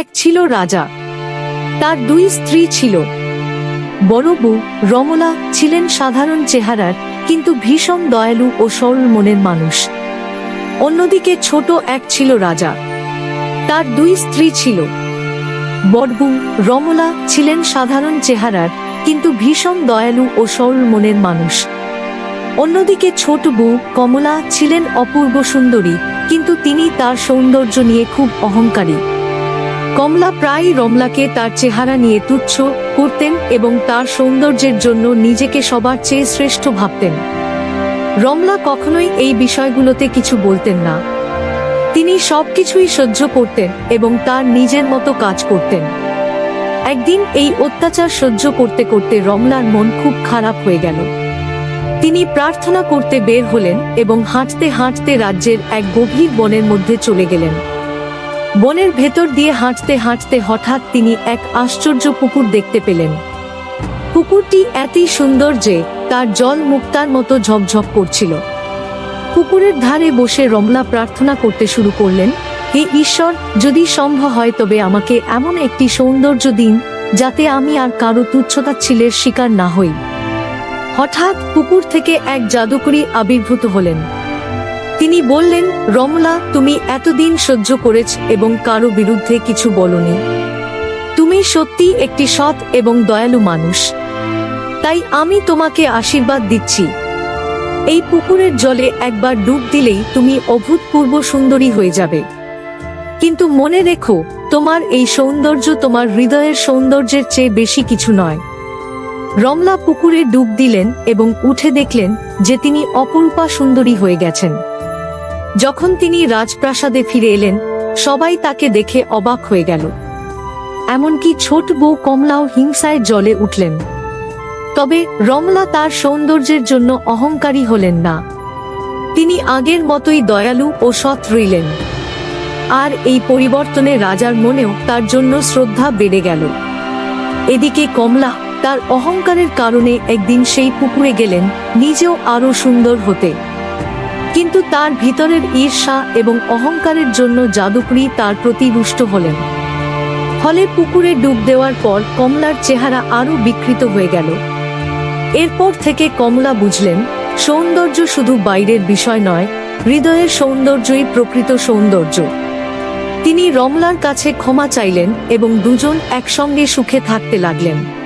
এক ছিল রাজা, তার দুই স্ত্রী ছিল। বড় বউ রমলা ছিলেন সাধারণ চেহারার, কিন্তু ভীষণ দয়ালু ও সরল মনের মানুষ। অন্যদিকে ছোট এক ছিল রাজা, তার দুই স্ত্রী ছিল। বড়বু রমলা ছিলেন সাধারণ চেহারার, কিন্তু ভীষণ দয়ালু ও সরল মনের মানুষ। অন্যদিকে ছোট বউ কমলা ছিলেন অপূর্ব সুন্দরী, কিন্তু তিনি তার সৌন্দর্য নিয়ে খুব অহংকারী। কমলা প্রায় রমলাকে তার চেহারা নিয়ে তুচ্ছ করতেন এবং তার সৌন্দর্যের জন্য নিজেকে সবার চেয়ে শ্রেষ্ঠ ভাবতেন। রমলা কখনোই এই বিষয়গুলোতে কিছু বলতেন না। তিনি সবকিছুই সহ্য করতেন এবং তার নিজের মতো কাজ করতেন। একদিন এই অত্যাচার সহ্য করতে করতে রমলার মন খুব খারাপ হয়ে গেল। তিনি প্রার্থনা করতে বের হলেন এবং হাঁটতে হাঁটতে রাজ্যের এক গভীর বনের মধ্যে চলে গেলেন। বনের ভেতর দিয়ে হাঁটতে হাঁটতে হঠাৎ তিনি এক আশ্চর্য পুকুর দেখতে পেলেন। পুকুরটি এতই সুন্দর যে তার জল মুক্তার মতো ঝকঝক করছিল। পুকুরের ধারে বসে রমলা প্রার্থনা করতে শুরু করলেন, হে ঈশ্বর, যদি সম্ভব হয় তবে আমাকে এমন একটি সৌন্দর্য দিন, যাতে আমি আর কারও তুচ্ছতাচ্ছিলের শিকার না হই হঠাৎ পুকুর থেকে এক জাদুকরী আবির্ভূত হলেন। তিনি বললেন রমলা তুমি এতদিন সহ্য করেছ এবং কারও বিরুদ্ধে কিছু বলনি। তুমি সত্যি একটি সৎ এবং দয়ালু মানুষ। তাই আমি তোমাকে আশীর্বাদ দিচ্ছি। এই পুকুরের জলে একবার ডুব দিলেই তুমি অভূতপূর্ব সুন্দরী হয়ে যাবে। কিন্তু মনে রেখো, তোমার এই সৌন্দর্য তোমার হৃদয়ের সৌন্দর্যের চেয়ে বেশি কিছু নয়। রমলা পুকুরে ডুব দিলেন এবং উঠে দেখলেন যে তিনি অপরূপা সুন্দরী হয়ে গেছেন। যখন তিনি রাজপ্রাসাদে ফিরে এলেন, সবাই তাকে দেখে অবাক হয়ে গেল। এমনকি ছোট বউ কমলাও হিংসায় জলে উঠলেন। তবে রমলা তার সৌন্দর্যের জন্য অহংকারী হলেন না। তিনি আগের মতোই দয়ালু ও সৎ রইলেন। আর এই পরিবর্তনে রাজার মনেও তার জন্য শ্রদ্ধা বেড়ে গেল। এদিকে কমলা তার অহংকারের কারণে একদিন সেই পুকুরে গেলেন, নিজেও আরও সুন্দর হতে। কিন্তু তার ভিতরের ঈর্ষা এবং অহংকারের জন্য জাদুকরি তার প্রতি রুষ্ট হলেন। ফলে পুকুরে ডুব দেওয়ার পর কমলার চেহারা আরও বিকৃত হয়ে গেল। এরপর থেকে কমলা বুঝলেন, সৌন্দর্য শুধু বাইরের বিষয় নয়, হৃদয়ের সৌন্দর্যই প্রকৃত সৌন্দর্য। তিনি রমলার কাছে ক্ষমা চাইলেন এবং দুজন একসঙ্গে সুখে থাকতে লাগলেন।